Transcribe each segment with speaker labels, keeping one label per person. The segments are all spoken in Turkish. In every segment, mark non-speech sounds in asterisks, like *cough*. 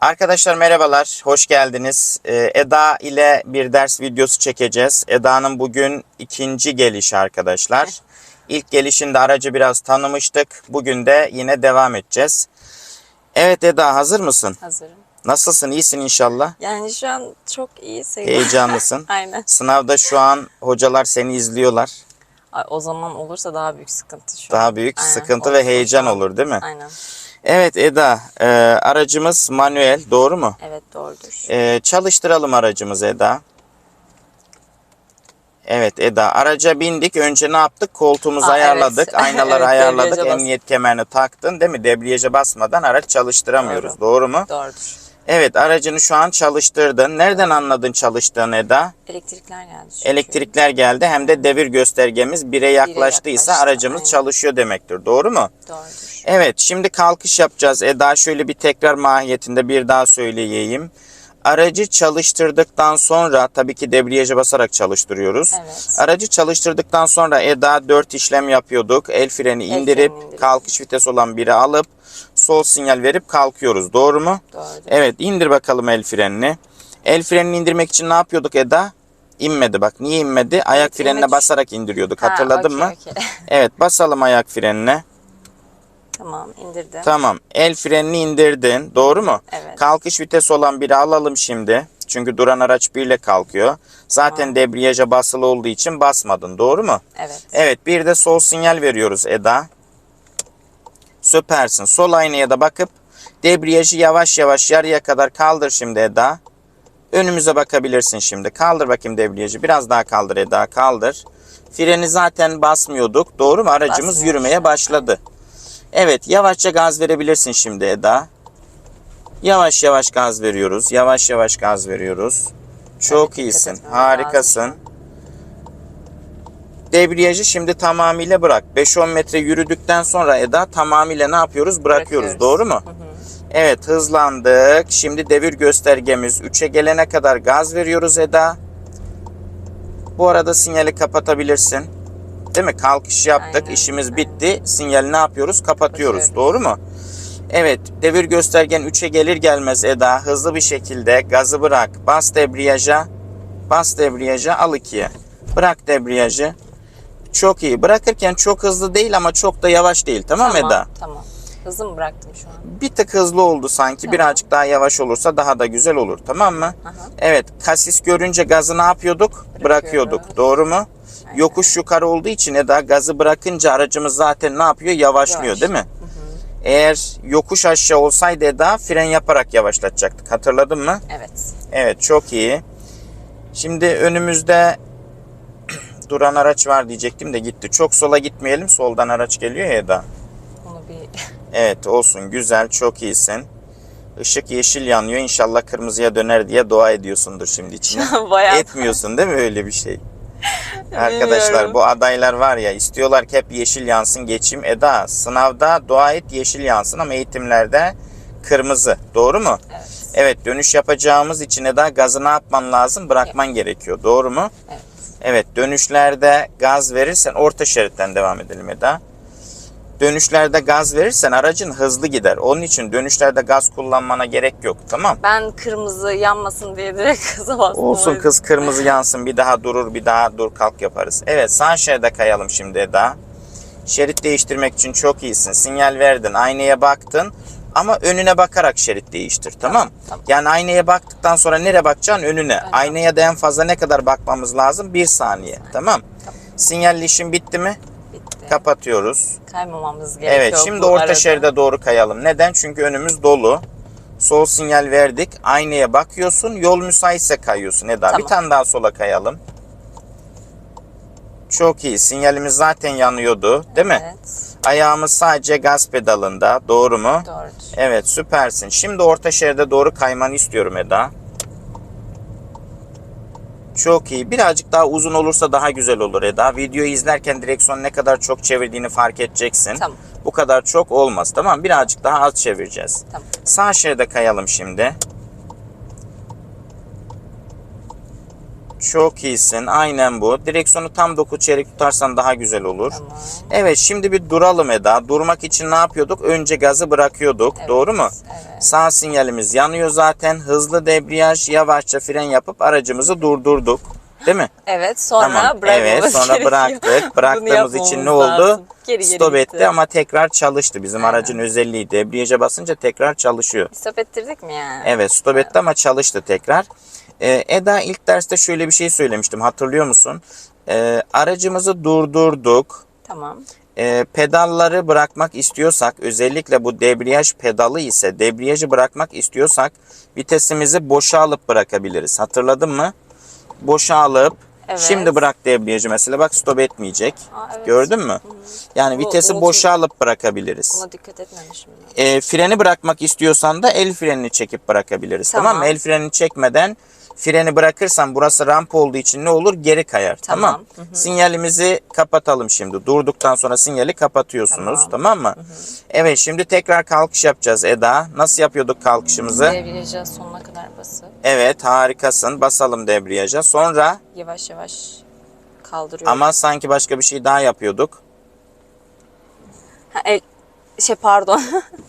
Speaker 1: Arkadaşlar merhabalar, hoş geldiniz. Ee, Eda ile bir ders videosu çekeceğiz. Eda'nın bugün ikinci gelişi arkadaşlar. *laughs* İlk gelişinde aracı biraz tanımıştık. Bugün de yine devam edeceğiz. Evet Eda hazır mısın?
Speaker 2: Hazırım.
Speaker 1: Nasılsın? İyisin inşallah.
Speaker 2: Yani şu an çok iyi sayılır.
Speaker 1: Heyecanlısın. *laughs*
Speaker 2: Aynen.
Speaker 1: Sınavda şu an hocalar seni izliyorlar.
Speaker 2: Ay, o zaman olursa daha büyük sıkıntı şu an.
Speaker 1: Daha büyük
Speaker 2: Aynen,
Speaker 1: sıkıntı
Speaker 2: olursa
Speaker 1: ve heyecan olur değil mi?
Speaker 2: Aynen.
Speaker 1: Evet Eda, e, aracımız manuel doğru mu?
Speaker 2: Evet doğrudur.
Speaker 1: Ee, çalıştıralım aracımızı Eda. Evet Eda araca bindik. Önce ne yaptık? Koltuğumuzu
Speaker 2: Aa,
Speaker 1: ayarladık.
Speaker 2: evet. *laughs*
Speaker 1: Aynaları
Speaker 2: Evet,
Speaker 1: ayarladık.
Speaker 2: bas-
Speaker 1: Emniyet kemerini taktın değil mi? Debriyaja basmadan araç çalıştıramıyoruz. Doğru,
Speaker 2: Doğru.
Speaker 1: mu?
Speaker 2: Doğrudur.
Speaker 1: Evet aracını şu an çalıştırdın. Nereden anladın çalıştığını Eda?
Speaker 2: Elektrikler geldi çünkü.
Speaker 1: Elektrikler geldi hem de devir göstergemiz 1'e yaklaştıysa
Speaker 2: yaklaştı,
Speaker 1: aracımız
Speaker 2: aynen.
Speaker 1: çalışıyor demektir. Doğru mu?
Speaker 2: Doğrudur.
Speaker 1: Evet şimdi kalkış yapacağız. Eda şöyle bir tekrar mahiyetinde bir daha söyleyeyim. Aracı çalıştırdıktan sonra tabii ki debriyaja basarak çalıştırıyoruz.
Speaker 2: Evet.
Speaker 1: Aracı çalıştırdıktan sonra Eda 4 işlem yapıyorduk. El freni
Speaker 2: El
Speaker 1: indirip
Speaker 2: freni
Speaker 1: kalkış vites olan biri alıp sol sinyal verip kalkıyoruz. Doğru mu?
Speaker 2: Doğrudur.
Speaker 1: Evet indir bakalım el frenini. El frenini indirmek için ne yapıyorduk Eda? İnmedi bak. Niye inmedi? Ayak
Speaker 2: Evet,
Speaker 1: frenine
Speaker 2: inmek-
Speaker 1: basarak indiriyorduk.
Speaker 2: Ha,
Speaker 1: Hatırladın
Speaker 2: okey,
Speaker 1: mı?
Speaker 2: okey. *laughs*
Speaker 1: Evet basalım ayak frenine.
Speaker 2: Tamam indirdim.
Speaker 1: Tamam. El frenini indirdin. Doğru mu?
Speaker 2: Evet.
Speaker 1: Kalkış vitesi olan biri alalım şimdi. Çünkü duran araç birle kalkıyor. Zaten debriyaja basılı olduğu için basmadın. Doğru mu?
Speaker 2: Evet.
Speaker 1: Evet. Bir de sol sinyal veriyoruz Eda. Süpersin. Sol aynaya da bakıp debriyajı yavaş yavaş yarıya kadar kaldır şimdi Eda. Önümüze bakabilirsin şimdi. Kaldır bakayım debriyajı. Biraz daha kaldır Eda. Kaldır. Freni zaten basmıyorduk. Doğru mu? Aracımız
Speaker 2: Basmıyoruz
Speaker 1: yürümeye
Speaker 2: an.
Speaker 1: başladı. Evet. Yavaşça gaz verebilirsin şimdi Eda. Yavaş yavaş gaz veriyoruz. Yavaş yavaş gaz veriyoruz. Çok
Speaker 2: dikkat
Speaker 1: iyisin. Harikasın.
Speaker 2: lazım.
Speaker 1: Debriyajı şimdi tamamıyla bırak. 5-10 metre yürüdükten sonra Eda tamamıyla ne yapıyoruz? Bırakıyoruz.
Speaker 2: Bırakıyoruz.
Speaker 1: Doğru mu?
Speaker 2: Hı hı.
Speaker 1: Evet hızlandık. Şimdi devir göstergemiz 3'e gelene kadar gaz veriyoruz Eda. Bu arada sinyali kapatabilirsin. Değil mi? Kalkış yaptık.
Speaker 2: Aynen,
Speaker 1: işimiz bitti. Sinyali ne yapıyoruz? Kapatıyoruz.
Speaker 2: Kapatıyoruz.
Speaker 1: Doğru mu? Evet. Devir göstergen 3'e gelir gelmez Eda hızlı bir şekilde gazı bırak. Bas debriyaja. Bas debriyaja al 2'ye. Bırak debriyajı. Çok iyi. Bırakırken çok hızlı değil ama çok da yavaş değil. Tamam, mı Eda?
Speaker 2: Tamam. Hızlı mı bıraktım şu an?
Speaker 1: Bir tık hızlı oldu sanki.
Speaker 2: Tamam.
Speaker 1: Birazcık daha yavaş olursa daha da güzel olur. Tamam mı?
Speaker 2: Aha.
Speaker 1: Evet. Kasis görünce gazı ne yapıyorduk? Bırakıyorduk. Doğru mu? Yokuş yukarı olduğu için Eda gazı bırakınca aracımız zaten ne yapıyor? Yavaşlıyor
Speaker 2: Yavaş.
Speaker 1: değil mi? Eğer yokuş aşağı olsaydı Eda fren yaparak yavaşlatacaktık. Hatırladın mı?
Speaker 2: Evet.
Speaker 1: Evet çok iyi. Şimdi önümüzde *clears throat* duran araç var diyecektim de gitti. Çok sola gitmeyelim. Soldan araç geliyor ya Eda.
Speaker 2: Onu bir *laughs*
Speaker 1: Evet olsun güzel çok iyisin. Işık yeşil yanıyor inşallah kırmızıya döner diye dua ediyorsundur şimdi içine. *laughs*
Speaker 2: bayağı
Speaker 1: Etmiyorsun değil mi öyle bir şey? Arkadaşlar bu adaylar var ya istiyorlar ki hep yeşil yansın geçeyim. Eda sınavda dua et yeşil yansın ama eğitimlerde kırmızı. Doğru mu?
Speaker 2: Evet.
Speaker 1: Evet dönüş yapacağımız için Eda gazı ne yapman lazım? Bırakman gerekiyor. Doğru mu?
Speaker 2: Evet.
Speaker 1: Evet dönüşlerde gaz verirsen orta şeritten devam edelim Eda. Dönüşlerde gaz verirsen aracın hızlı gider. Onun için dönüşlerde gaz kullanmana gerek yok. Tamam.
Speaker 2: Ben kırmızı yanmasın diye direkt *laughs* kıza bastım.
Speaker 1: Olsun kız kırmızı yansın bir daha durur bir daha dur kalk yaparız. Evet sağ şeride kayalım şimdi Eda. Şerit değiştirmek için çok iyisin. Sinyal verdin aynaya baktın ama önüne bakarak şerit değiştir tamam.
Speaker 2: tamam.
Speaker 1: Yani aynaya baktıktan sonra nereye bakacaksın önüne. Aynaya da en fazla ne kadar bakmamız lazım? Bir saniye tamam. Sinyalli işin bitti mi? Kapatıyoruz.
Speaker 2: Kaymamamız gerekiyor.
Speaker 1: Evet şimdi orta
Speaker 2: arada.
Speaker 1: şeride doğru kayalım. Neden? Çünkü önümüz dolu. Sol sinyal verdik. Aynaya bakıyorsun. Yol müsaitse kayıyorsun Eda.
Speaker 2: Tamam.
Speaker 1: Bir tane daha sola kayalım. Çok iyi. Sinyalimiz zaten yanıyordu. Değil mi?
Speaker 2: Evet.
Speaker 1: Ayağımız sadece gaz pedalında. Doğru mu?
Speaker 2: Doğrudur.
Speaker 1: Evet süpersin. Şimdi orta şeride doğru kaymanı istiyorum Eda. Çok iyi. Birazcık daha uzun olursa daha güzel olur Eda. Videoyu izlerken direksiyonu ne kadar çok çevirdiğini fark edeceksin.
Speaker 2: Tamam.
Speaker 1: Bu kadar çok olmaz. Tamam Birazcık daha az çevireceğiz.
Speaker 2: Tamam.
Speaker 1: Sağ şeride kayalım şimdi. Çok iyisin. Aynen bu. Direksiyonu tam doku çeyrek tutarsan daha güzel olur.
Speaker 2: Tamam.
Speaker 1: Evet şimdi bir duralım Eda. Durmak için ne yapıyorduk? Önce gazı bırakıyorduk.
Speaker 2: Evet,
Speaker 1: Doğru mu?
Speaker 2: Evet.
Speaker 1: Sağ sinyalimiz yanıyor zaten. Hızlı debriyaj, yavaşça fren yapıp aracımızı durdurduk. Değil mi?
Speaker 2: Evet sonra
Speaker 1: tamam.
Speaker 2: bırakmamız
Speaker 1: Evet sonra
Speaker 2: gerekiyor.
Speaker 1: bıraktık. Bıraktığımız için ne oldu?
Speaker 2: lazım. Geri geri
Speaker 1: Stop
Speaker 2: gitti.
Speaker 1: etti ama tekrar çalıştı. Bizim
Speaker 2: Aynen.
Speaker 1: aracın özelliği debriyaja basınca tekrar çalışıyor.
Speaker 2: Stop ettirdik mi yani?
Speaker 1: Evet stop etti ama çalıştı tekrar. Ee, Eda ilk derste şöyle bir şey söylemiştim hatırlıyor musun? Ee, aracımızı durdurduk.
Speaker 2: Tamam.
Speaker 1: Ee, pedalları bırakmak istiyorsak özellikle bu debriyaj pedalı ise debriyajı bırakmak istiyorsak vitesimizi boşa alıp bırakabiliriz. Hatırladın mı? Boşa alıp
Speaker 2: Evet.
Speaker 1: şimdi bırak debriyajı mesela bak stop etmeyecek.
Speaker 2: Aa, evet.
Speaker 1: Gördün mü? Yani
Speaker 2: Bu-
Speaker 1: vitesi boşa alıp bırakabiliriz.
Speaker 2: Buna dikkat etmemişim.
Speaker 1: E, freni bırakmak istiyorsan da el frenini çekip bırakabiliriz. Tamam,
Speaker 2: Tamam.
Speaker 1: mı? El frenini çekmeden freni bırakırsan burası ramp olduğu için ne olur? Geri kayar. Tamam.
Speaker 2: Tamam.
Speaker 1: Sinyalimizi kapatalım şimdi. Durduktan sonra sinyali kapatıyorsunuz. Tamam,
Speaker 2: Tamam.
Speaker 1: mı? Evet şimdi tekrar kalkış yapacağız Eda. Nasıl yapıyorduk kalkışımızı?
Speaker 2: Debriyaja sonuna kadar basıp
Speaker 1: Evet harikasın. Basalım debriyaja. Sonra
Speaker 2: yavaş yavaş kaldırıyorum.
Speaker 1: ama sanki başka bir şey daha yapıyorduk.
Speaker 2: Ha, e, şey pardon. *laughs*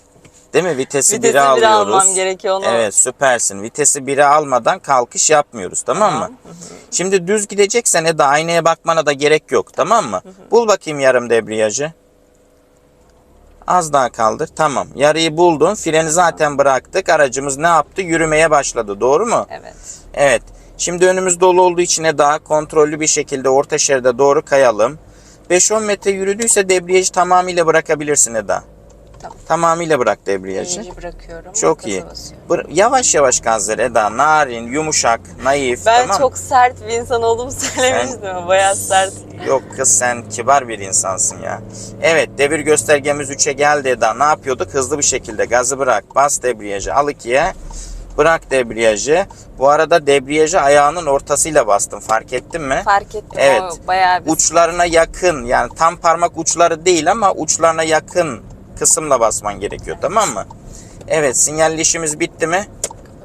Speaker 1: Değil mi? Vitesi
Speaker 2: Vitesi
Speaker 1: 1'e
Speaker 2: bire
Speaker 1: alıyoruz.
Speaker 2: almam gerekiyor onu.
Speaker 1: Evet süpersin. Vitesi 1'e almadan kalkış yapmıyoruz tamam, mı? Şimdi düz gideceksen Eda aynaya bakmana da gerek yok tamam mı? Bul bakayım yarım debriyajı. Az daha kaldır. Tamam. Yarıyı buldun. Freni zaten bıraktık. Aracımız ne yaptı? Yürümeye başladı. Doğru mu?
Speaker 2: Evet.
Speaker 1: Evet. Şimdi önümüz dolu olduğu için daha kontrollü bir şekilde orta şeride doğru kayalım. 5-10 metre yürüdüyse debriyajı tamamıyla bırakabilirsin Eda.
Speaker 2: Tamam.
Speaker 1: Tamamıyla bırak debriyajı.
Speaker 2: Birinci bırakıyorum.
Speaker 1: Çok
Speaker 2: gaza
Speaker 1: iyi.
Speaker 2: basıyorum.
Speaker 1: Bır- yavaş yavaş gaz ver Eda. Narin, yumuşak, naif.
Speaker 2: Ben
Speaker 1: tamam.
Speaker 2: çok sert bir insan olduğumu söylemiştim ama bayağı sert.
Speaker 1: Yok kız sen kibar bir insansın ya. Evet devir göstergemiz 3'e geldi Eda. Ne yapıyorduk? Hızlı bir şekilde gazı bırak. Bas debriyajı al 2'ye. Bırak debriyajı. Bu arada debriyajı ayağının ortasıyla bastım. Fark ettin mi?
Speaker 2: Fark ettim
Speaker 1: Evet.
Speaker 2: o bayağı bir
Speaker 1: Uçlarına yakın yani tam parmak uçları değil ama uçlarına yakın kısımla basman gerekiyor tamam mı? Evet sinyalli işimiz bitti mi?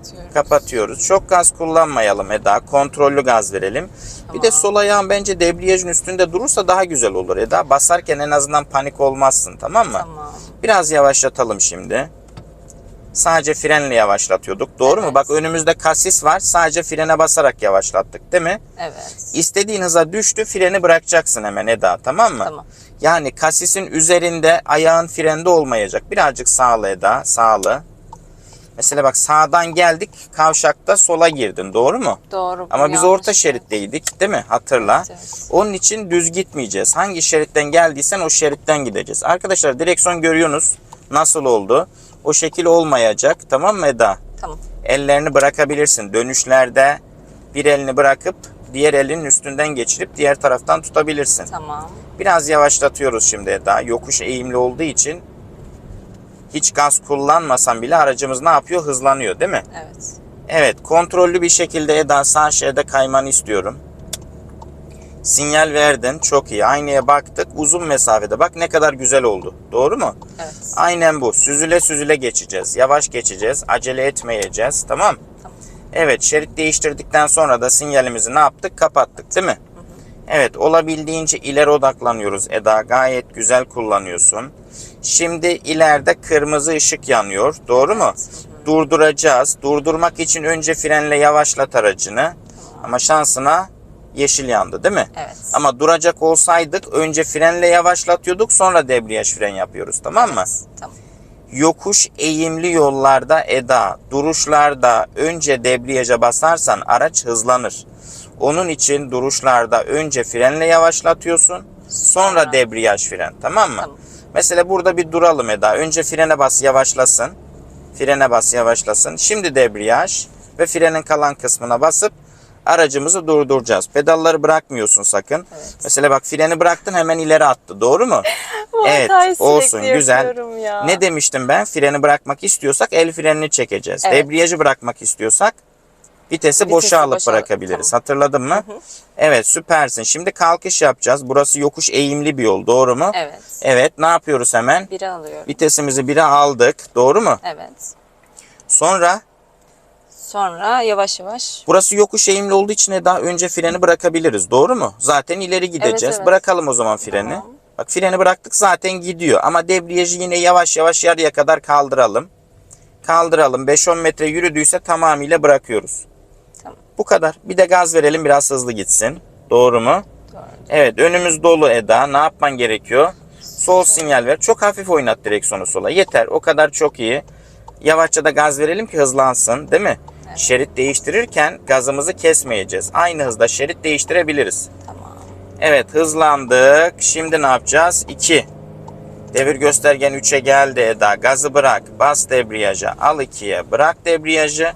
Speaker 2: kapatıyorum.
Speaker 1: Kapatıyoruz. Çok gaz kullanmayalım Eda. Kontrollü gaz verelim. Bir de
Speaker 2: Tamam.
Speaker 1: sol ayağın bence debriyajın üstünde durursa daha güzel olur Eda. Basarken en azından panik olmazsın tamam mı?
Speaker 2: Tamam.
Speaker 1: Biraz yavaşlatalım şimdi. Sadece frenle yavaşlatıyorduk. Doğru mu?
Speaker 2: Evet.
Speaker 1: Bak önümüzde kasis var. Sadece frene basarak yavaşlattık değil mi?
Speaker 2: Evet.
Speaker 1: İstediğin hıza düştü freni bırakacaksın hemen Eda tamam mı?
Speaker 2: Tamam.
Speaker 1: Yani kasisin üzerinde ayağın frende olmayacak. Birazcık sağlı Eda sağlı. Mesela bak sağdan geldik kavşakta sola girdin doğru mu?
Speaker 2: Doğru.
Speaker 1: Ama biz orta şeritteydik değil mi? Hatırla.
Speaker 2: Evet, evet.
Speaker 1: Onun için düz gitmeyeceğiz. Hangi şeritten geldiysen o şeritten gideceğiz. Arkadaşlar direksiyon görüyorsunuz. Nasıl oldu? O şekil olmayacak. Tamam mı Eda?
Speaker 2: Tamam.
Speaker 1: Ellerini bırakabilirsin. Dönüşlerde bir elini bırakıp diğer elinin üstünden geçirip diğer taraftan tutabilirsin.
Speaker 2: Tamam.
Speaker 1: Biraz yavaşlatıyoruz şimdi Eda. Yokuş eğimli olduğu için hiç gaz kullanmasan bile aracımız ne yapıyor? Hızlanıyor değil mi?
Speaker 2: Evet.
Speaker 1: Evet kontrollü bir şekilde Eda sağ şeride kaymanı istiyorum. Sinyal verdin çok iyi. Aynaya baktık uzun mesafede bak ne kadar güzel oldu. Doğru mu?
Speaker 2: Evet.
Speaker 1: Aynen bu. Süzüle süzüle geçeceğiz. Yavaş geçeceğiz. Acele etmeyeceğiz. Tamam.
Speaker 2: Tamam.
Speaker 1: Evet şerit değiştirdikten sonra da sinyalimizi ne yaptık? Kapattık değil mi? Evet olabildiğince ileri odaklanıyoruz Eda. Gayet güzel kullanıyorsun. Şimdi ileride kırmızı ışık yanıyor. Doğru mu? Durduracağız. Durdurmak için önce frenle yavaşlat aracını. Ama şansına yeşil yandı değil mi?
Speaker 2: Evet.
Speaker 1: Ama duracak olsaydık önce frenle yavaşlatıyorduk sonra debriyaj fren yapıyoruz tamam mı?
Speaker 2: Evet, Tamam.
Speaker 1: Yokuş eğimli yollarda Eda, duruşlarda önce debriyaja basarsan araç hızlanır. Onun için duruşlarda önce frenle yavaşlatıyorsun, sonra
Speaker 2: Sonra.
Speaker 1: debriyaj fren tamam mı?
Speaker 2: Tamam.
Speaker 1: Mesela burada bir duralım Eda. Önce frene bas yavaşlasın. Frene bas yavaşlasın. Şimdi debriyaj ve frenin kalan kısmına basıp aracımızı durduracağız. Pedalları bırakmıyorsun sakın.
Speaker 2: Evet.
Speaker 1: Mesela bak freni bıraktın hemen ileri attı. Doğru mu? *laughs* Evet, olsun, güzel.
Speaker 2: Ya.
Speaker 1: Ne demiştim ben? Freni bırakmak istiyorsak el frenini çekeceğiz.
Speaker 2: Evet.
Speaker 1: Debriyajı bırakmak istiyorsak vitesi, boşa
Speaker 2: Vitesi
Speaker 1: alıp
Speaker 2: boşa alıp,
Speaker 1: bırakabiliriz.
Speaker 2: tamam.
Speaker 1: Hatırladın mı? Evet süpersin. Şimdi kalkış yapacağız. Burası yokuş eğimli bir yol. Doğru mu?
Speaker 2: Evet.
Speaker 1: Evet ne yapıyoruz hemen?
Speaker 2: Biri alıyorum.
Speaker 1: Vitesimizi 1'e aldık. Doğru mu?
Speaker 2: Evet.
Speaker 1: Sonra
Speaker 2: Sonra yavaş yavaş.
Speaker 1: Burası yokuş eğimli olduğu için daha önce freni bırakabiliriz. Doğru mu? Zaten ileri gideceğiz.
Speaker 2: evet.
Speaker 1: Bırakalım o zaman freni.
Speaker 2: Tamam.
Speaker 1: Bak freni bıraktık zaten gidiyor. Ama debriyajı yine yavaş yavaş yarıya kadar kaldıralım. Kaldıralım. 5-10 metre yürüdüyse tamamıyla bırakıyoruz.
Speaker 2: Tamam.
Speaker 1: Bu kadar. Bir de gaz verelim biraz hızlı gitsin. Doğru mu?
Speaker 2: Doğru.
Speaker 1: Evet önümüz dolu Eda. Ne yapman gerekiyor? Sol sinyal ver. Çok hafif oynat direksiyonu sola. Yeter. O kadar çok iyi. Yavaşça da gaz verelim ki hızlansın. Değil mi? Şerit değiştirirken gazımızı kesmeyeceğiz. Aynı hızda şerit değiştirebiliriz.
Speaker 2: Tamam.
Speaker 1: Evet hızlandık. Şimdi ne yapacağız? 2. Devir göstergen 3'e geldi Eda. Gazı bırak. Bas debriyaja. Al 2'ye. Bırak debriyajı.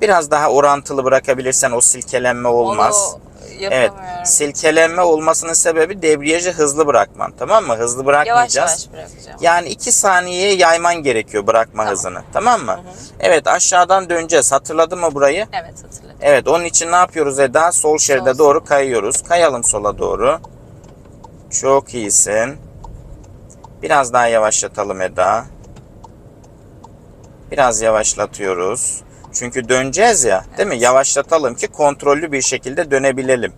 Speaker 1: Biraz daha orantılı bırakabilirsen o silkelenme olmaz.
Speaker 2: Onu
Speaker 1: Evet. Silkelenme olmasının sebebi debriyajı hızlı bırakman. Tamam mı? Hızlı
Speaker 2: Yavaş
Speaker 1: bırakmayacağız.
Speaker 2: yavaş bırakacağım.
Speaker 1: Yani 2 saniyeye yayman gerekiyor bırakma
Speaker 2: Tamam.
Speaker 1: hızını. Tamam mı? Evet aşağıdan döneceğiz. Hatırladın mı burayı?
Speaker 2: Evet hatırladım.
Speaker 1: Evet onun için ne yapıyoruz Eda? Sol şeride
Speaker 2: Sol.
Speaker 1: doğru kayıyoruz. Kayalım sola doğru. Çok iyisin. Biraz daha yavaşlatalım Eda. Biraz yavaşlatıyoruz. Çünkü döneceğiz ya değil mi? Yavaşlatalım ki kontrollü bir şekilde dönebilelim.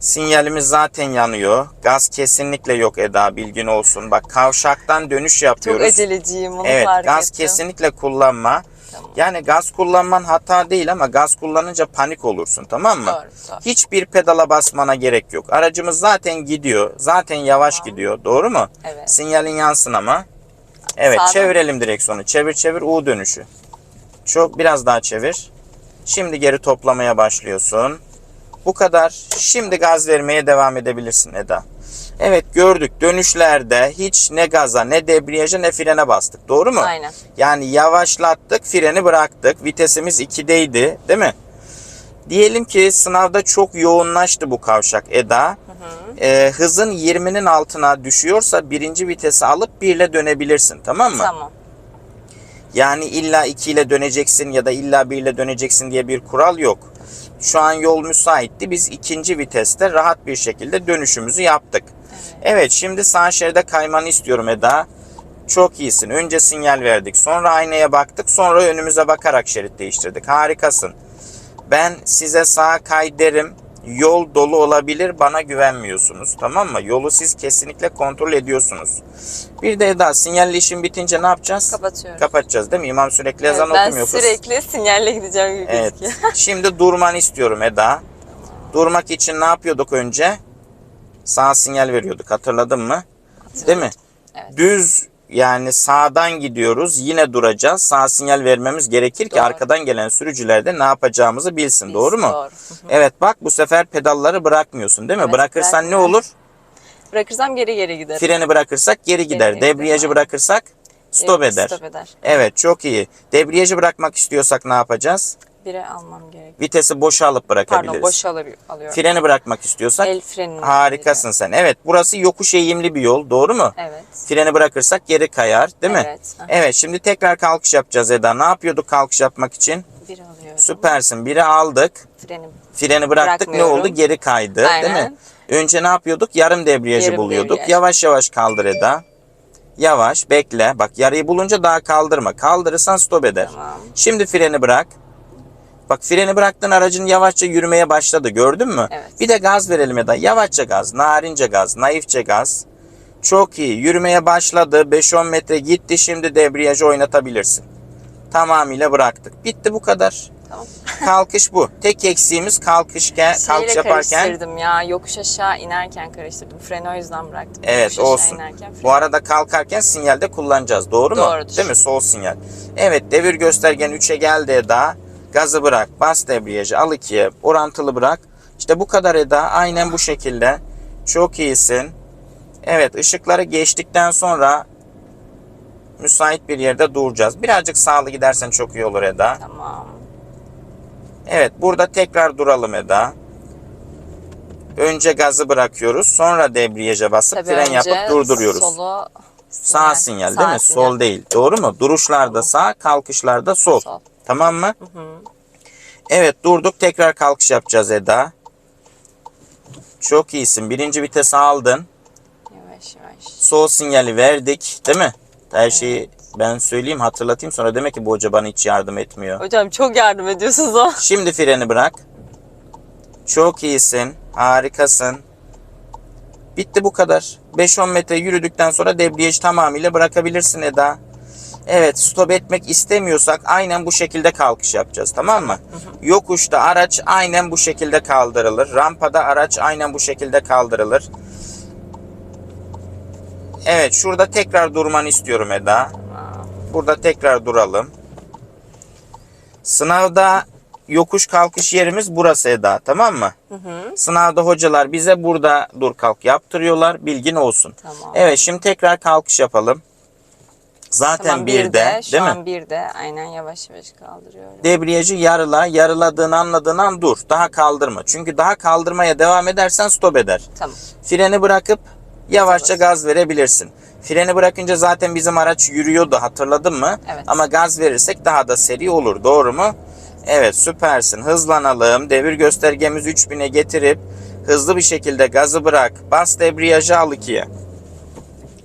Speaker 1: Sinyalimiz zaten yanıyor. Gaz kesinlikle yok Eda bilgin olsun. Bak kavşaktan dönüş
Speaker 2: Çok
Speaker 1: yapıyoruz.
Speaker 2: aceleciyim onu
Speaker 1: Evet
Speaker 2: fark
Speaker 1: gaz
Speaker 2: ettim.
Speaker 1: kesinlikle kullanma.
Speaker 2: Tamam.
Speaker 1: Yani gaz kullanman hata değil ama gaz kullanınca panik olursun tamam mı?
Speaker 2: Doğru, doğru.
Speaker 1: Hiçbir pedala basmana gerek yok. Aracımız zaten gidiyor. Zaten yavaş gidiyor. Doğru mu?
Speaker 2: Evet.
Speaker 1: Sinyalin yansın ama. Evet
Speaker 2: Sağdan.
Speaker 1: çevirelim direksiyonu. Çevir çevir U dönüşü. Çok biraz daha çevir. Şimdi geri toplamaya başlıyorsun. Bu kadar. Şimdi gaz vermeye devam edebilirsin Eda. Evet gördük dönüşlerde hiç ne gaza ne debriyaja ne frene bastık. Doğru mu?
Speaker 2: Aynen.
Speaker 1: Yani yavaşlattık, freni bıraktık. Vitesimiz 2'deydi, değil mi? Diyelim ki sınavda çok yoğunlaştı bu kavşak Eda. Ee, hızın 20'nin altına düşüyorsa birinci vitesi alıp 1 ile dönebilirsin tamam mı?
Speaker 2: Tamam.
Speaker 1: Yani illa 2 ile döneceksin ya da illa 1 ile döneceksin diye bir kural yok. Şu an yol müsaitti. Biz ikinci viteste rahat bir şekilde dönüşümüzü yaptık. Evet şimdi sağ şeride kaymanı istiyorum Eda. Çok iyisin. Önce sinyal verdik. Sonra aynaya baktık. Sonra önümüze bakarak şerit değiştirdik. Harikasın. Ben size sağa kay derim. Yol dolu olabilir. Bana güvenmiyorsunuz. Tamam mı? Yolu siz kesinlikle kontrol ediyorsunuz. Bir de Eda sinyalli işin bitince ne yapacağız?
Speaker 2: Kapatıyoruz.
Speaker 1: Kapatacağız değil mi? İmam sürekli
Speaker 2: Evet,
Speaker 1: ezan
Speaker 2: ben
Speaker 1: okumuyor kız.
Speaker 2: sürekli sinyalle gideceğim gibi
Speaker 1: Evet. *laughs* Şimdi durmanı istiyorum Eda. Durmak için ne yapıyorduk önce? Sağ sinyal veriyorduk. Hatırladın mı? Değil mi?
Speaker 2: Evet.
Speaker 1: Düz yani sağdan gidiyoruz. Yine duracağız. Sağ sinyal vermemiz gerekir ki
Speaker 2: Doğru.
Speaker 1: arkadan gelen sürücüler de ne yapacağımızı bilsin.
Speaker 2: Biz,
Speaker 1: Doğru mu?
Speaker 2: doğru. Hı hı.
Speaker 1: Evet bak bu sefer pedalları bırakmıyorsun değil mi?
Speaker 2: Evet,
Speaker 1: Bırakırsan ne
Speaker 2: bırakmıyorum.
Speaker 1: olur?
Speaker 2: Bırakırsam geri geri giderim.
Speaker 1: Freni bırakırsak geri gider.
Speaker 2: gider,
Speaker 1: Debriyajı
Speaker 2: aynen.
Speaker 1: bırakırsak stop
Speaker 2: Geri
Speaker 1: eder.
Speaker 2: Stop eder.
Speaker 1: Evet çok iyi. Debriyajı bırakmak istiyorsak ne yapacağız?
Speaker 2: Bire almam gerek.
Speaker 1: Vitesi boşa alıp bırakabiliriz.
Speaker 2: Pardon boşa alır- alıyorum.
Speaker 1: Freni bırakmak istiyorsak
Speaker 2: El frenini
Speaker 1: harikasın sen. Evet burası yokuş eğimli bir yol doğru mu?
Speaker 2: Evet.
Speaker 1: Freni bırakırsak geri kayar değil mi?
Speaker 2: Evet.
Speaker 1: Evet şimdi tekrar kalkış yapacağız Eda. Ne yapıyorduk kalkış yapmak için?
Speaker 2: Bir alıyorum.
Speaker 1: Süpersin. Biri aldık.
Speaker 2: Frenim.
Speaker 1: Freni bıraktık ne oldu? Geri kaydı değil
Speaker 2: Aynen.
Speaker 1: mi? Önce ne yapıyorduk? Yarım debriyajı
Speaker 2: Yarım
Speaker 1: buluyorduk.
Speaker 2: debriyaj.
Speaker 1: Yavaş yavaş kaldır Eda. Yavaş bekle. Bak yarıyı bulunca daha kaldırma. Kaldırırsan stop eder.
Speaker 2: Tamam.
Speaker 1: Şimdi freni bırak. Bak freni bıraktın aracın yavaşça yürümeye başladı. Gördün mü?
Speaker 2: Evet.
Speaker 1: Bir de gaz verelim Eda. Yavaşça gaz, narince gaz, naifçe gaz. Çok iyi. Yürümeye başladı. 5-10 metre gitti. Şimdi debriyajı oynatabilirsin. Tamamıyla bıraktık. Bitti bu kadar.
Speaker 2: Tamam. *laughs*
Speaker 1: Kalkış bu. Tek eksiğimiz kalkışken, kalkış
Speaker 2: Şeyle
Speaker 1: yaparken.
Speaker 2: karıştırdım ya. Yokuş aşağı inerken karıştırdım. Freni o yüzden bıraktım.
Speaker 1: Evet
Speaker 2: Yokuş
Speaker 1: olsun.
Speaker 2: inerken
Speaker 1: Bu arada kalkarken sinyalde kullanacağız. Doğru mu?
Speaker 2: Doğrudur.
Speaker 1: Değil mi? Sol sinyal. Evet devir göstergen 3'e geldi Eda. Gazı bırak. Bas debriyajı. Al 2'ye. Orantılı bırak. İşte bu kadar Eda. Aynen bu şekilde. Çok iyisin. Evet ışıkları geçtikten sonra müsait bir yerde duracağız. Birazcık sağlı gidersen çok iyi olur Eda.
Speaker 2: Tamam.
Speaker 1: Evet burada tekrar duralım Eda. Önce gazı bırakıyoruz. Sonra debriyaja basıp
Speaker 2: Tabii
Speaker 1: fren
Speaker 2: önce
Speaker 1: yapıp durduruyoruz.
Speaker 2: Solu
Speaker 1: Sağ sinyal değil
Speaker 2: Sağ
Speaker 1: mi?
Speaker 2: sinyal.
Speaker 1: Sol değil. Doğru mu? Duruşlarda sağ, kalkışlarda sol.
Speaker 2: Sol.
Speaker 1: Tamam mı?
Speaker 2: Hı.
Speaker 1: Evet durduk. Tekrar kalkış yapacağız Eda. Çok iyisin. Birinci vitesi aldın.
Speaker 2: Yavaş yavaş.
Speaker 1: Sol sinyali verdik. Değil mi? Her şeyi Ben söyleyeyim hatırlatayım sonra demek ki bu hoca bana hiç yardım etmiyor.
Speaker 2: Hocam çok yardım ediyorsunuz o.
Speaker 1: Şimdi freni bırak. Çok iyisin. Harikasın. Bitti bu kadar. 5-10 metre yürüdükten sonra debriyajı tamamıyla bırakabilirsin Eda. Evet stop etmek istemiyorsak aynen bu şekilde kalkış yapacağız tamam mı? Yokuşta araç aynen bu şekilde kaldırılır. Rampada araç aynen bu şekilde kaldırılır. Evet şurada tekrar durmanı istiyorum Eda. Burada tekrar duralım. Sınavda yokuş kalkış yerimiz burası Eda tamam mı? Sınavda hocalar bize burada dur kalk yaptırıyorlar bilgin olsun.
Speaker 2: Tamam.
Speaker 1: Evet şimdi tekrar kalkış yapalım. Zaten
Speaker 2: Tamam,
Speaker 1: bir de
Speaker 2: Şu
Speaker 1: değil
Speaker 2: an
Speaker 1: mi?
Speaker 2: bir de aynen yavaş yavaş kaldırıyorum.
Speaker 1: Debriyajı yarıla, yarıladığını anladığın an dur. Daha kaldırma. Çünkü daha kaldırmaya devam edersen stop eder.
Speaker 2: Tamam.
Speaker 1: Freni bırakıp yavaşça
Speaker 2: Bas.
Speaker 1: gaz verebilirsin. Freni bırakınca zaten bizim araç yürüyordu hatırladın mı?
Speaker 2: Evet.
Speaker 1: Ama gaz verirsek daha da seri olur doğru mu? Evet süpersin hızlanalım. Devir göstergemiz 3000'e getirip hızlı bir şekilde gazı bırak. Bas debriyajı al 2'ye.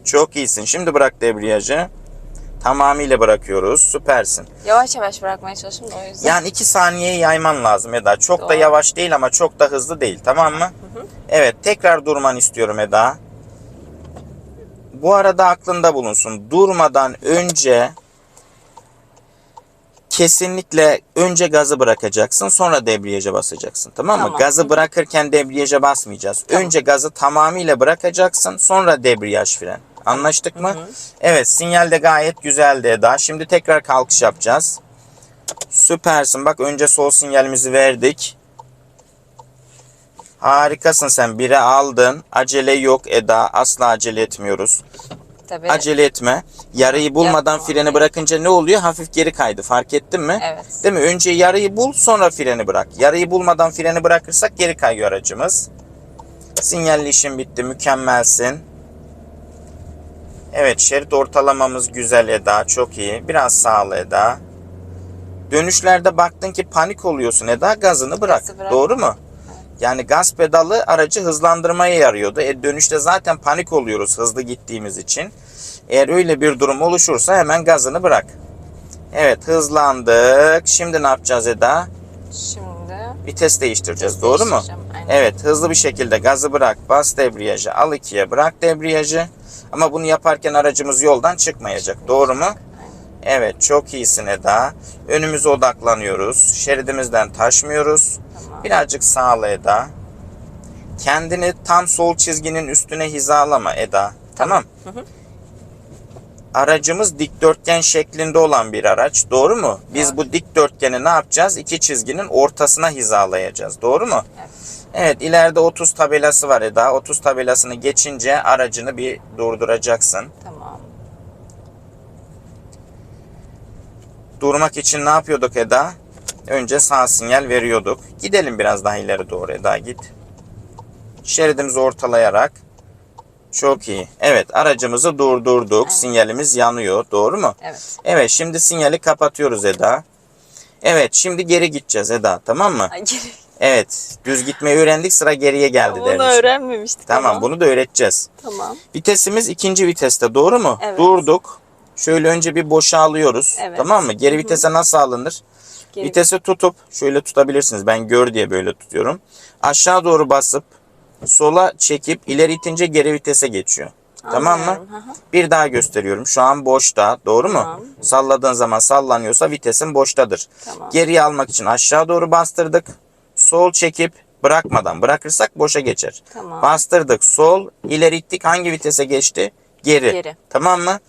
Speaker 1: Çok iyisin. Şimdi bırak debriyajı. Tamamıyla bırakıyoruz. Süpersin.
Speaker 2: Yavaş yavaş bırakmaya çalıştım da o yüzden.
Speaker 1: Yani 2 saniyeye yayman lazım Eda. Çok da
Speaker 2: Doğru.
Speaker 1: yavaş değil ama çok da hızlı değil. Tamam mı? Evet tekrar durman istiyorum Eda. Bu arada aklında bulunsun. Durmadan önce kesinlikle önce gazı bırakacaksın sonra debriyaja basacaksın. Tamam mı?
Speaker 2: Tamam.
Speaker 1: Gazı bırakırken debriyaja basmayacağız. Önce gazı tamamıyla bırakacaksın sonra debriyaj fren. Anlaştık mı? Evet sinyal de gayet güzeldi Eda. Şimdi tekrar kalkış yapacağız. Süpersin. Bak önce sol sinyalimizi verdik. Harikasın sen. Bire aldın. Acele yok Eda. Asla acele etmiyoruz.
Speaker 2: Tabii.
Speaker 1: Acele etme. Yarıyı bulmadan
Speaker 2: Yapma.
Speaker 1: freni bırakınca ne oluyor? Hafif geri kaydı. Fark ettin mi?
Speaker 2: Evet.
Speaker 1: Değil mi? Önce yarıyı bul sonra freni bırak. Yarıyı bulmadan freni bırakırsak geri kayıyor aracımız. Sinyalli işim bitti. Mükemmelsin. Evet şerit ortalamamız güzel Eda. Çok iyi. Biraz sağlı Eda. Dönüşlerde baktın ki panik oluyorsun Eda. Gazını bırak.
Speaker 2: Gazı bırak.
Speaker 1: Doğru mu? Yani gaz pedalı aracı hızlandırmaya yarıyordu. E dönüşte zaten panik oluyoruz hızlı gittiğimiz için. Eğer öyle bir durum oluşursa hemen gazını bırak. Evet hızlandık. Şimdi ne yapacağız Eda?
Speaker 2: Şimdi
Speaker 1: Vites değiştireceğiz.
Speaker 2: Vites
Speaker 1: Doğru mu?
Speaker 2: aynen.
Speaker 1: Evet hızlı bir şekilde gazı bırak. Bas debriyajı al ikiye bırak debriyajı. Ama bunu yaparken aracımız yoldan çıkmayacak. Doğru mu? Evet çok iyisin Eda. Önümüze odaklanıyoruz. Şeridimizden taşmıyoruz.
Speaker 2: Tamam.
Speaker 1: Birazcık sağla Eda. Kendini tam sol çizginin üstüne hizalama Eda. Tamam. Aracımız dikdörtgen şeklinde olan bir araç. Doğru mu? Biz
Speaker 2: Doğru.
Speaker 1: bu dikdörtgeni ne yapacağız? İki çizginin ortasına hizalayacağız. Doğru mu?
Speaker 2: Evet.
Speaker 1: Evet ileride 30 tabelası var Eda. 30 tabelasını geçince aracını bir durduracaksın.
Speaker 2: Tamam.
Speaker 1: Durmak için ne yapıyorduk Eda? Önce sağ sinyal veriyorduk. Gidelim biraz daha ileri doğru Eda git. Şeridimizi ortalayarak. Çok iyi. Evet aracımızı durdurduk. Sinyalimiz yanıyor. Doğru mu?
Speaker 2: Evet.
Speaker 1: Evet şimdi sinyali kapatıyoruz Eda. Evet şimdi geri gideceğiz Eda tamam mı?
Speaker 2: Ay, geri.
Speaker 1: Evet düz gitmeyi öğrendik sıra geriye geldi
Speaker 2: Bunu
Speaker 1: demiş.
Speaker 2: öğrenmemiştik
Speaker 1: Tamam
Speaker 2: ama.
Speaker 1: bunu da öğreteceğiz.
Speaker 2: Tamam.
Speaker 1: Vitesimiz ikinci viteste doğru mu?
Speaker 2: Evet.
Speaker 1: Durduk. Şöyle önce bir boşa alıyoruz.
Speaker 2: Evet.
Speaker 1: Tamam mı? Geri vitese nasıl alınır?
Speaker 2: Geri-
Speaker 1: Vitesi tutup şöyle tutabilirsiniz. Ben gör diye böyle tutuyorum. Aşağı doğru basıp sola çekip ileri itince geri vitese geçiyor. Tamam mı?
Speaker 2: Anlıyorum, hı hı.
Speaker 1: Bir daha gösteriyorum. Şu an boşta. Doğru mu?
Speaker 2: Tamam.
Speaker 1: Salladığın zaman sallanıyorsa vitesin boştadır.
Speaker 2: Tamam.
Speaker 1: Geriye almak için aşağı doğru bastırdık. Sol çekip bırakmadan bırakırsak boşa geçer.
Speaker 2: Tamam.
Speaker 1: Bastırdık. Sol ileri ittik. Hangi vitese geçti? Geri.
Speaker 2: Geri.
Speaker 1: Tamam mı?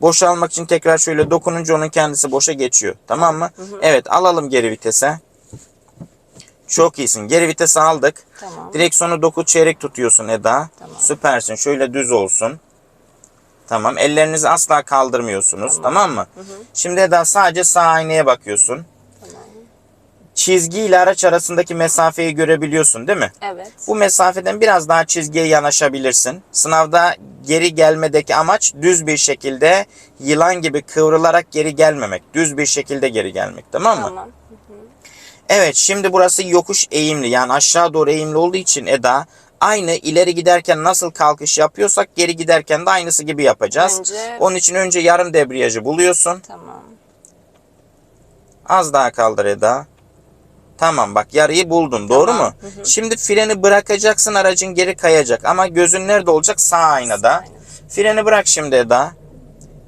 Speaker 1: Boşa almak için tekrar şöyle dokununca onun kendisi boşa geçiyor. Tamam mı? Evet alalım geri vitese. Çok iyisin. Geri vitese aldık.
Speaker 2: Tamam.
Speaker 1: Direksiyonu 9 çeyrek tutuyorsun Eda.
Speaker 2: Tamam.
Speaker 1: Süpersin. Şöyle düz olsun. Tamam. Ellerinizi asla kaldırmıyorsunuz. Tamam, mı? Şimdi Eda sadece sağ aynaya bakıyorsun. Çizgi ile araç arasındaki mesafeyi görebiliyorsun değil mi?
Speaker 2: Evet.
Speaker 1: Bu mesafeden biraz daha çizgiye yanaşabilirsin. Sınavda geri gelmedeki amaç düz bir şekilde yılan gibi kıvrılarak geri gelmemek. Düz bir şekilde geri gelmek. Tamam mı?
Speaker 2: Tamam.
Speaker 1: Evet şimdi burası yokuş eğimli yani aşağı doğru eğimli olduğu için Eda Aynı ileri giderken nasıl kalkış yapıyorsak geri giderken de aynısı gibi yapacağız.
Speaker 2: Önce-
Speaker 1: Onun için önce yarım debriyajı buluyorsun.
Speaker 2: Tamam.
Speaker 1: Az daha kaldır Eda. Tamam bak yarıyı buldun doğru
Speaker 2: Tamam,
Speaker 1: mu? Şimdi freni bırakacaksın aracın geri kayacak ama gözün nerede olacak? Sağ aynada.
Speaker 2: Aynen.
Speaker 1: Freni bırak şimdi Eda.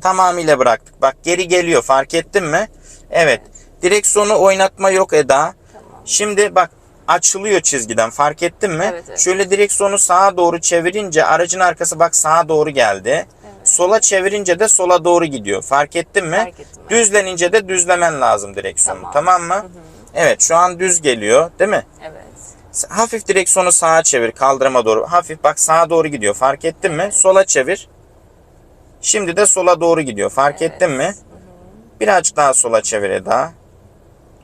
Speaker 1: Tamamıyla bıraktık. Bak geri geliyor fark ettin mi? Evet. Direksiyonu oynatma yok Eda.
Speaker 2: Tamam.
Speaker 1: Şimdi bak açılıyor çizgiden fark ettin mi?
Speaker 2: Evet, evet.
Speaker 1: Şöyle direksiyonu sağa doğru çevirince aracın arkası bak sağa doğru geldi. Sola çevirince de sola doğru gidiyor. Fark ettin mi?
Speaker 2: Fark ettim.
Speaker 1: Düzlenince de düzlemen lazım direksiyonu.
Speaker 2: Tamam.
Speaker 1: Tamam, mı? Evet şu an düz geliyor değil mi?
Speaker 2: Evet.
Speaker 1: Hafif direksiyonu sağa çevir kaldırıma doğru. Hafif bak sağa doğru gidiyor. Fark ettin mi? Sola çevir. Şimdi de sola doğru gidiyor. Fark
Speaker 2: Evet.
Speaker 1: ettin mi? Birazcık daha sola çevir Eda.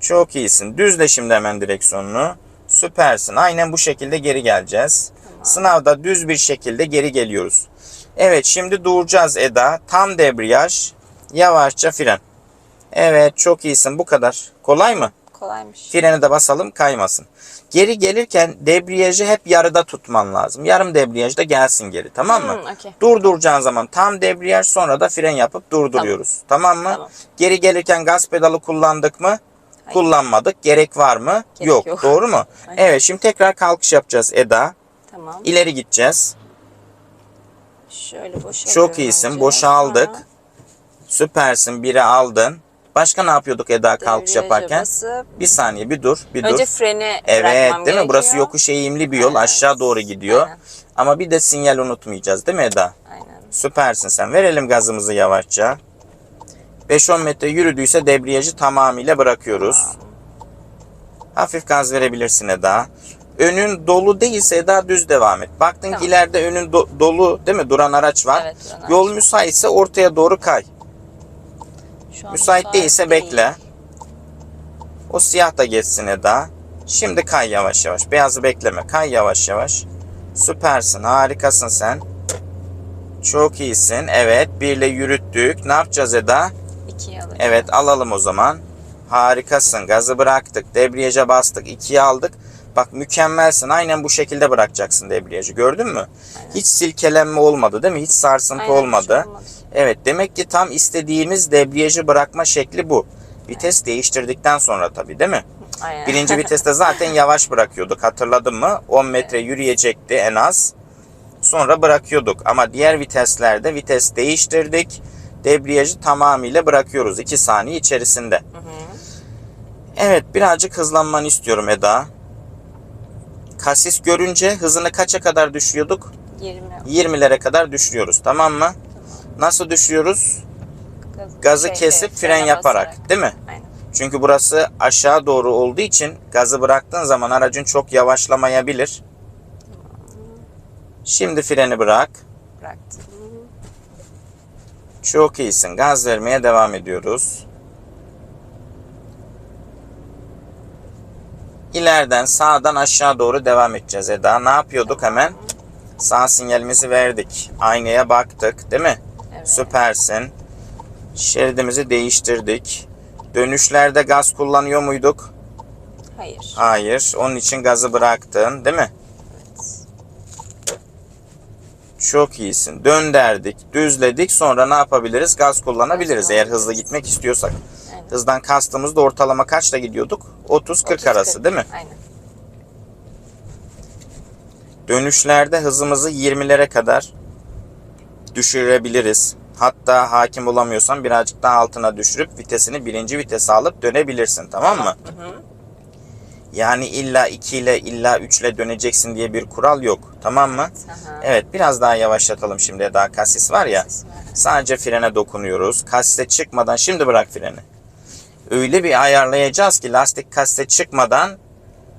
Speaker 1: Çok iyisin. Düzle şimdi hemen direksiyonunu. Süpersin. Aynen bu şekilde geri geleceğiz. Sınavda düz bir şekilde geri geliyoruz. Evet şimdi duracağız Eda. Tam debriyaj. Yavaşça fren. Evet çok iyisin. Bu kadar. Kolay mı?
Speaker 2: Kolaymış.
Speaker 1: Freni de basalım kaymasın. Geri gelirken debriyajı hep yarıda tutman lazım. Yarım debriyajda gelsin geri tamam mı?
Speaker 2: Hmm, okey.
Speaker 1: Durduracağın zaman tam debriyaj sonra da fren yapıp durduruyoruz. Tamam, mı?
Speaker 2: Tamam.
Speaker 1: Geri gelirken gaz pedalı kullandık mı?
Speaker 2: Hayır.
Speaker 1: Kullanmadık. Gerek var mı?
Speaker 2: Gerek
Speaker 1: yok.
Speaker 2: yok.
Speaker 1: Doğru mu?
Speaker 2: Aynen.
Speaker 1: Evet şimdi tekrar kalkış yapacağız Eda.
Speaker 2: Tamam.
Speaker 1: İleri gideceğiz.
Speaker 2: Şöyle boşaltıyorum.
Speaker 1: Çok iyisin.
Speaker 2: önce.
Speaker 1: Boşa aldık.
Speaker 2: Sonra
Speaker 1: Süpersin. Biri aldın. Başka ne yapıyorduk Eda kalkış
Speaker 2: debriyaja
Speaker 1: yaparken?
Speaker 2: basıp-
Speaker 1: Bir saniye bir dur. Bir dur.
Speaker 2: Önce freni
Speaker 1: Evet
Speaker 2: bırakmam
Speaker 1: değil mi? Burası
Speaker 2: gerekiyor.
Speaker 1: yokuş eğimli bir yol.
Speaker 2: Evet.
Speaker 1: Aşağı doğru gidiyor.
Speaker 2: Aynen.
Speaker 1: Ama bir de sinyal unutmayacağız değil mi Eda?
Speaker 2: Aynen.
Speaker 1: Süpersin sen. Verelim gazımızı yavaşça. 5-10 metre yürüdüyse debriyajı tamamıyla bırakıyoruz. Hafif gaz verebilirsin Eda. Önün dolu değilse Eda düz devam et. Baktın
Speaker 2: Tamam.
Speaker 1: ki ileride önün do- dolu değil mi? Duran araç var.
Speaker 2: Evet, duran araç
Speaker 1: Yol müsaitse ortaya doğru kay.
Speaker 2: Şu an
Speaker 1: Müsait değilse
Speaker 2: değil.
Speaker 1: bekle. O siyah da geçsin Eda. Şimdi kay yavaş yavaş. Beyazı bekleme. Kay yavaş yavaş. Süpersin. Harikasın sen. Çok iyisin. Evet. Birle yürüttük. Ne yapacağız Eda?
Speaker 2: İkiye alırım.
Speaker 1: Evet alalım o zaman. Harikasın. Gazı bıraktık. Debriyaja bastık. ikiye aldık. Bak mükemmelsin. Aynen bu şekilde bırakacaksın debriyajı. Gördün mü? Hiç silkelenme olmadı değil mi? Hiç sarsıntı
Speaker 2: Aynen, şey
Speaker 1: olmadı.
Speaker 2: olmadı.
Speaker 1: Evet demek ki tam istediğimiz debriyajı bırakma şekli bu. Vites değiştirdikten sonra tabii değil mi?
Speaker 2: Aynen.
Speaker 1: Birinci *laughs* viteste zaten yavaş bırakıyorduk hatırladın mı? 10 metre yürüyecekti en az. Sonra bırakıyorduk ama diğer viteslerde vites değiştirdik. Debriyajı tamamıyla bırakıyoruz 2 saniye içerisinde. Evet birazcık hızlanmanı istiyorum Eda. Kasis görünce hızını kaça kadar düşürüyorduk?
Speaker 2: 20.
Speaker 1: 20'lere kadar düşürüyoruz tamam mı? Nasıl düşürüyoruz?
Speaker 2: Gaz-
Speaker 1: Gazı
Speaker 2: şey,
Speaker 1: kesip
Speaker 2: evet,
Speaker 1: fren yaparak
Speaker 2: basarak.
Speaker 1: değil mi?
Speaker 2: Aynen.
Speaker 1: Çünkü burası aşağı doğru olduğu için gazı bıraktığın zaman aracın çok yavaşlamayabilir. Şimdi freni bırak.
Speaker 2: Bıraktım.
Speaker 1: Çok iyisin. Gaz vermeye devam ediyoruz. İleriden sağdan aşağı doğru devam edeceğiz Eda. Ne yapıyorduk hemen? Sağ sinyalimizi verdik. Aynaya baktık değil mi?
Speaker 2: Evet.
Speaker 1: Süpersin. Şeridimizi değiştirdik. Dönüşlerde gaz kullanıyor muyduk?
Speaker 2: Hayır.
Speaker 1: Hayır. Onun için gazı bıraktın değil mi? Çok iyisin. Dönderdik, düzledik. Sonra ne yapabiliriz? Gaz kullanabiliriz eğer hızlı gitmek istiyorsak. Hızdan kastımızda ortalama kaçta gidiyorduk? 30-40 arası değil mi?
Speaker 2: Aynen.
Speaker 1: Dönüşlerde hızımızı 20'lere kadar düşürebiliriz. Hatta hakim olamıyorsan birazcık daha altına düşürüp vitesini birinci vitese alıp dönebilirsin tamam mı? Yani illa 2 ile illa 3 ile döneceksin diye bir kural yok. Tamam mı?
Speaker 2: Aha.
Speaker 1: Evet biraz daha yavaşlatalım şimdi daha kasis var ya.
Speaker 2: Kasis var.
Speaker 1: Sadece frene dokunuyoruz. Kasise çıkmadan şimdi bırak freni. Öyle bir ayarlayacağız ki lastik kasise çıkmadan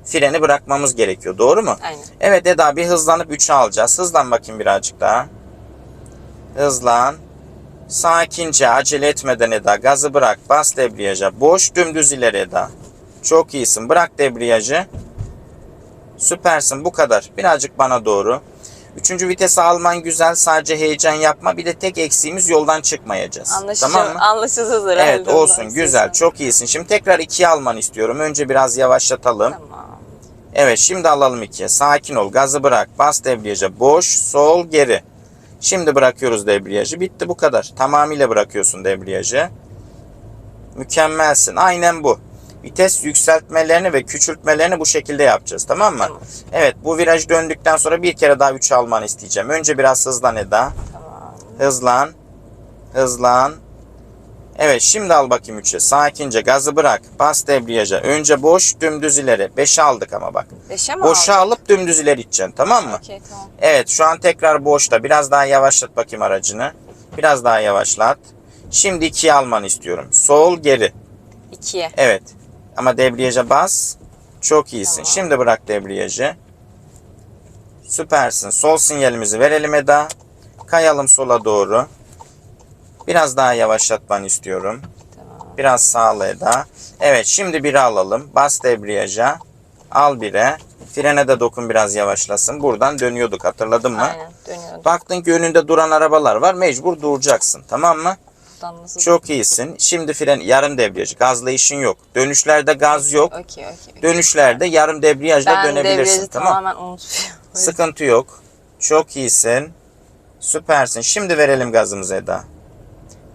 Speaker 1: freni bırakmamız gerekiyor. Doğru mu?
Speaker 2: Aynen.
Speaker 1: Evet Eda bir hızlanıp 3'e alacağız. Hızlan bakayım birazcık daha. Hızlan. Sakince acele etmeden Eda gazı bırak. Bas debriyaja. Boş dümdüz ileri Eda. Çok iyisin. Bırak debriyajı. Süpersin bu kadar. Birazcık bana doğru. Üçüncü vitesi alman güzel. Sadece heyecan yapma. Bir de tek eksiğimiz yoldan çıkmayacağız.
Speaker 2: Anlaşılır,
Speaker 1: Tamam mı?
Speaker 2: anlaşılır
Speaker 1: Evet
Speaker 2: herhalde
Speaker 1: olsun
Speaker 2: ondan
Speaker 1: güzel çok iyisin. Şimdi tekrar ikiye almanı istiyorum. Önce biraz yavaşlatalım.
Speaker 2: Tamam.
Speaker 1: Evet şimdi alalım ikiye. Sakin ol. Gazı bırak. Bas debriyaja. Boş, sol, geri. Şimdi bırakıyoruz debriyajı. Bitti bu kadar. Tamamıyla bırakıyorsun debriyajı. Mükemmelsin. Aynen bu. Vites yükseltmelerini ve küçültmelerini bu şekilde yapacağız. Tamam mı?
Speaker 2: Tamam.
Speaker 1: Evet bu viraj döndükten sonra bir kere daha 3 almanı isteyeceğim. Önce biraz hızlan Eda.
Speaker 2: Tamam.
Speaker 1: Hızlan. Hızlan. Evet şimdi al bakayım 3'e. Sakince gazı bırak. Bas debriyaja. Önce boş dümdüz ileri. 5'e aldık ama bak.
Speaker 2: Beşe mi
Speaker 1: Boşa
Speaker 2: aldın?
Speaker 1: alıp dümdüz ileri gideceksin tamam mı?
Speaker 2: Okey tamam.
Speaker 1: Evet şu an tekrar boşta. Biraz daha yavaşlat bakayım aracını. Biraz daha yavaşlat. Şimdi 2'ye almanı istiyorum. Sol geri.
Speaker 2: İkiye.
Speaker 1: Evet. Ama debriyaja bas. Çok iyisin.
Speaker 2: Tamam.
Speaker 1: Şimdi bırak debriyajı. Süpersin. Sol sinyalimizi verelim Eda. Kayalım sola doğru. Biraz daha yavaşlatmanı istiyorum.
Speaker 2: Tamam.
Speaker 1: Biraz sağla Eda. Evet şimdi biri alalım. Bas debriyaja. Al bire. Frene de dokun biraz yavaşlasın. Buradan dönüyorduk hatırladın mı?
Speaker 2: Aynen dönüyordu.
Speaker 1: Baktın ki önünde duran arabalar var. Mecbur duracaksın. Tamam mı?
Speaker 2: Buradan nasıl?
Speaker 1: Çok iyisin. Şimdi fren yarım debriyaj. Gazla işin yok. Dönüşlerde gaz yok.
Speaker 2: Okey okey. okey.
Speaker 1: Dönüşlerde yarım debriyajla
Speaker 2: ben
Speaker 1: dönebilirsin.
Speaker 2: debriyajı
Speaker 1: Tamam.
Speaker 2: tamamen unutuyorum. *laughs*
Speaker 1: Sıkıntı yok. Çok iyisin. Süpersin. Şimdi verelim gazımızı Eda.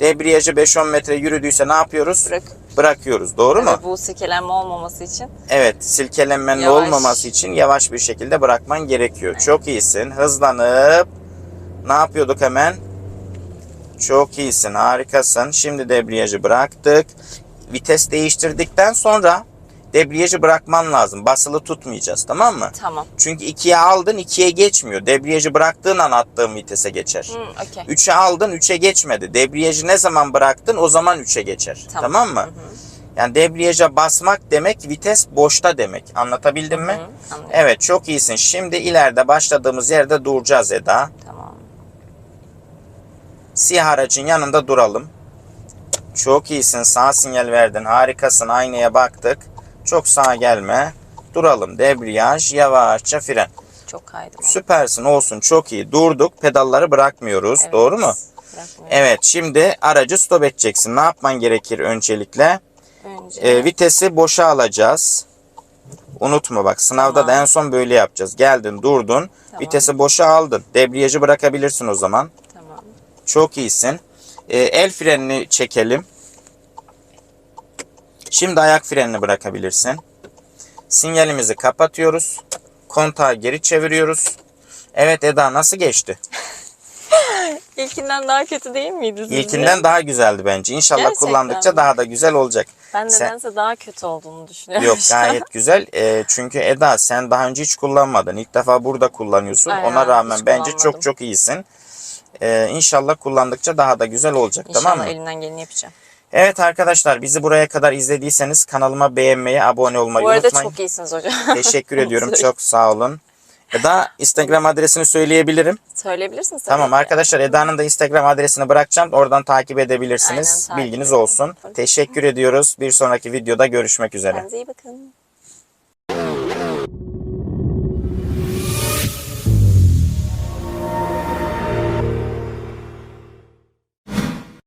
Speaker 1: Debriyajı 5-10 metre yürüdüyse ne yapıyoruz?
Speaker 2: Bırak.
Speaker 1: Bırakıyoruz. Doğru mu?
Speaker 2: Evet, bu silkelenme olmaması için.
Speaker 1: Evet. Silkelenmenin
Speaker 2: Yavaş.
Speaker 1: olmaması için yavaş bir şekilde bırakman gerekiyor. Çok iyisin. Hızlanıp ne yapıyorduk hemen? Çok iyisin. Harikasın. Şimdi debriyajı bıraktık. Vites değiştirdikten sonra debriyajı bırakman lazım. Basılı tutmayacağız. Tamam mı?
Speaker 2: Tamam.
Speaker 1: Çünkü 2'ye aldın 2'ye geçmiyor. Debriyajı bıraktığın an attığın vitese geçer.
Speaker 2: Hı, okey.
Speaker 1: 3'e aldın 3'e geçmedi. Debriyajı ne zaman bıraktın o zaman 3'e geçer. Tamam,
Speaker 2: Tamam.
Speaker 1: mı?
Speaker 2: Hı hı.
Speaker 1: Yani debriyaja basmak demek vites boşta demek. Anlatabildim mi?
Speaker 2: Hı, anlıyorum.
Speaker 1: Evet çok iyisin. Şimdi ileride başladığımız yerde duracağız Eda. Siyah aracın yanında duralım. Çok iyisin. Sağ sinyal verdin. Harikasın. Aynaya baktık. Çok sağa gelme. Duralım. Debriyaj. Yavaşça fren.
Speaker 2: Çok kaydım.
Speaker 1: Süpersin. Olsun. Çok iyi. Durduk. Pedalları bırakmıyoruz.
Speaker 2: Evet.
Speaker 1: Doğru mu? Evet. Şimdi aracı stop edeceksin. Ne yapman gerekir öncelikle?
Speaker 2: Önce
Speaker 1: Ee, vitesi boşa alacağız. Unutma bak sınavda da
Speaker 2: Tamam.
Speaker 1: en son böyle yapacağız. Geldin durdun.
Speaker 2: Tamam.
Speaker 1: Vitesi boşa aldın. Debriyajı bırakabilirsin o zaman. Çok iyisin. Ee, el frenini çekelim. Şimdi ayak frenini bırakabilirsin. Sinyalimizi kapatıyoruz. Kontağı geri çeviriyoruz. Evet Eda nasıl geçti? *laughs*
Speaker 2: İlkinden daha kötü değil miydi sizce?
Speaker 1: İlkinden daha güzeldi bence. İnşallah
Speaker 2: Gerçekten
Speaker 1: kullandıkça
Speaker 2: mi?
Speaker 1: daha da güzel olacak.
Speaker 2: Ben
Speaker 1: Sen-
Speaker 2: nedense daha kötü olduğunu düşünüyorum.
Speaker 1: Yok gayet *laughs* güzel. Ee, çünkü Eda sen daha önce hiç kullanmadın. İlk defa burada kullanıyorsun.
Speaker 2: Aynen,
Speaker 1: Ona rağmen bence çok çok iyisin. Ee, inşallah kullandıkça daha da güzel olacak
Speaker 2: İnşallah
Speaker 1: tamam mı?
Speaker 2: elinden geleni yapacağım.
Speaker 1: Evet arkadaşlar bizi buraya kadar izlediyseniz kanalıma beğenmeyi, abone olmayı
Speaker 2: Bu arada
Speaker 1: unutmayın.
Speaker 2: çok iyisiniz hocam.
Speaker 1: Teşekkür ediyorum. *laughs* Çok sağ olun. Eda Instagram adresini söyleyebilirim.
Speaker 2: Söyleyebilirsiniz
Speaker 1: Tamam
Speaker 2: ki.
Speaker 1: arkadaşlar Eda'nın da Instagram adresini bırakacağım. Oradan takip edebilirsiniz.
Speaker 2: Aynen, takip
Speaker 1: Bilginiz
Speaker 2: edin.
Speaker 1: olsun. Teşekkür ediyoruz. Bir sonraki videoda görüşmek üzere.
Speaker 2: Kendinize iyi bakın.